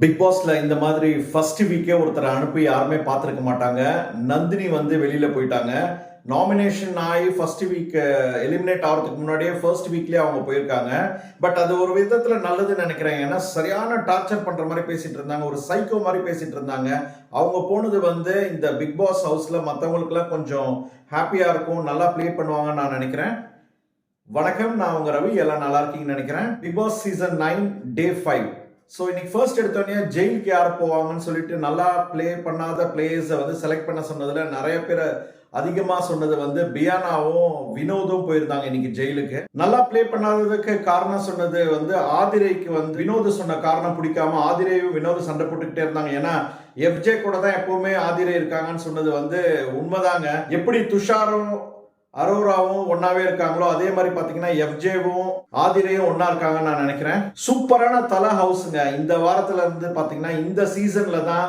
Big பாஸ்ல இந்த மாதிரி ஃபர்ஸ்ட் வீக்கே ஒருத்தரை அனுப்பி யாருமே பார்த்துருக்க மாட்டாங்க. நந்தினி வந்து வெளியில போயிட்டாங்க. நாமினேஷன் ஆகி ஃபர்ஸ்ட் வீக் எலிமினேட் ஆகிறதுக்கு முன்னாடியே ஃபர்ஸ்ட் வீக்லேயே அவங்க போயிருக்காங்க. பட் அது ஒரு விதத்தில் நல்லதுன்னு நினைக்கிறேன். ஏன்னா சரியான டார்ச்சர் பண்ணுற மாதிரி பேசிகிட்டு இருந்தாங்க. ஒரு சைக்கோ மாதிரி பேசிகிட்டு இருந்தாங்க. அவங்க போனது வந்து இந்த பிக் பாஸ் ஹவுஸில் மற்றவங்களுக்குலாம் கொஞ்சம் ஹாப்பியாக இருக்கும். நல்லா ப்ளே பண்ணுவாங்கன்னு நான் நினைக்கிறேன். வணக்கம். நான் உங்கள் ரவி. எல்லாம் நல்லா இருக்கீங்கன்னு நினைக்கிறேன். Bigg Boss season nine day five so இன்னைக்கு ஃபர்ஸ்ட் எடுத்தோடனே ஜெயிலுக்கு யார் போவாங்கன்னு சொல்லிட்டு நல்லா ப்ளே பண்ணாத பிளேயர்ஸை வந்து செலக்ட் பண்ண சொன்னதில் நிறைய பேர் அதிகமாக சொன்னது வந்து பியானாவும் வினோதும் போயிருந்தாங்க இன்னைக்கு ஜெயிலுக்கு நல்லா ப்ளே பண்ணாததுக்கு காரணம் சொன்னது வந்து ஆதிரைக்கு வந்து வினோத் சொன்ன காரணம் பிடிக்காம ஆதிரையும் வினோத் சண்டை போட்டுக்கிட்டே இருந்தாங்க. ஏன்னா எஃப்ஜே கூட தான் எப்பவுமே ஆதிரை இருக்காங்கன்னு சொன்னது வந்து உண்மைதாங்க. எப்படி துஷாரும் அரோராவும் ஒன்னாவே இருக்காங்களோ அதே மாதிரி பாத்தீங்கன்னா எஃப்ஜேவும் ஆதிரையும் ஒன்னா இருக்காங்கன்னு நான் நினைக்கிறேன். சூப்பரான தலை ஹவுஸுங்க இந்த வாரத்துல இருந்து பாத்தீங்கன்னா இந்த சீசன்ல தான்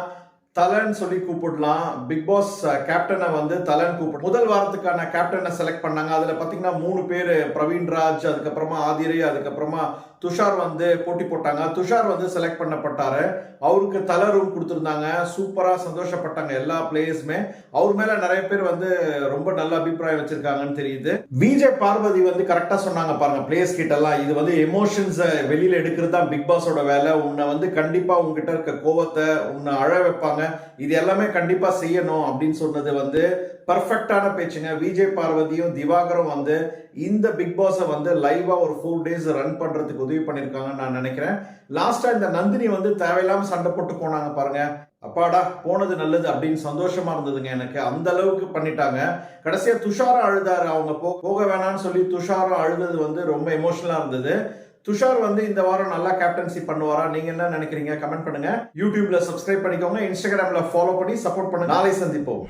தலன் சொல்லி கூப்பிடலாம். பிக் பாஸ் கேப்டனை வந்து தலன் கூப்பிடு முதல் வாரத்துக்கான கேப்டனை செலக்ட் பண்ணாங்க. அதில் பார்த்தீங்கன்னா மூணு பேர் பிரவீன் ராஜ் அதுக்கப்புறமா ஆதிரை அதுக்கப்புறமா துஷார் வந்து போட்டி போட்டாங்க. துஷார் வந்து செலக்ட் பண்ணப்பட்டாரு. அவருக்கு தல ரூம் கொடுத்துருந்தாங்க. சூப்பராக சந்தோஷப்பட்டாங்க எல்லா பிளேயர்ஸுமே அவர் மேலே நிறைய பேர் வந்து ரொம்ப நல்ல அபிப்பிராயம் வச்சிருக்காங்கன்னு தெரியுது. விஜய் பார்வதி வந்து கரெக்டாக சொன்னாங்க பாருங்க பிளேயர்ஸ் கிட்டலாம் இது வந்து எமோஷன்ஸை வெளியில் எடுக்கிறது தான் பிக் பாஸோட வேலை. உன்னை வந்து கண்டிப்பாக உங்ககிட்ட இருக்க கோவத்தை உன்னை அழ வைப்பாங்க. இது எல்லாமே கண்டிப்பா செய்யணும் அப்படின்னு சொன்னது வந்து பர்ஃபெக்டான பேச்சுங்க. விஜய் பார்வதியும் திவாகரும் வந்து இந்த பிக் பாஸை வந்து லைவா ஒரு ஃபோர் டேஸ் ரன் பண்றதுக்கு உதவி பண்ணிருக்காங்கன்னு நான் நினைக்கிறேன். லாஸ்டா இந்த நந்தினி வந்து தேவையில்லாம சண்டை போட்டு போனாங்க பாருங்க. அப்பாடா போனது நல்லது அப்படின்னு சந்தோஷமா இருந்ததுங்க எனக்கு. அந்த அளவுக்கு பண்ணிட்டாங்க. கடைசியா துஷாரம் அழுதாரு. அவங்க போக வேணாம்னு சொல்லி துஷாரம் அழுதது வந்து ரொம்ப எமோஷனலா இருந்தது. துஷார் வந்து இந்த வாரம் நல்லா கேப்டன்சி பண்ணுவாரா? நீங்க என்ன நினைக்கிறீங்க? கமெண்ட் பண்ணுங்க. யூடியூப்ல சப்ஸ்கிரைப் பண்ணிக்கோங்க. இன்ஸ்டாகிராம்ல ஃபாலோ பண்ணி சப்போர்ட் பண்ணுங்க. நாளை சந்திப்போம்.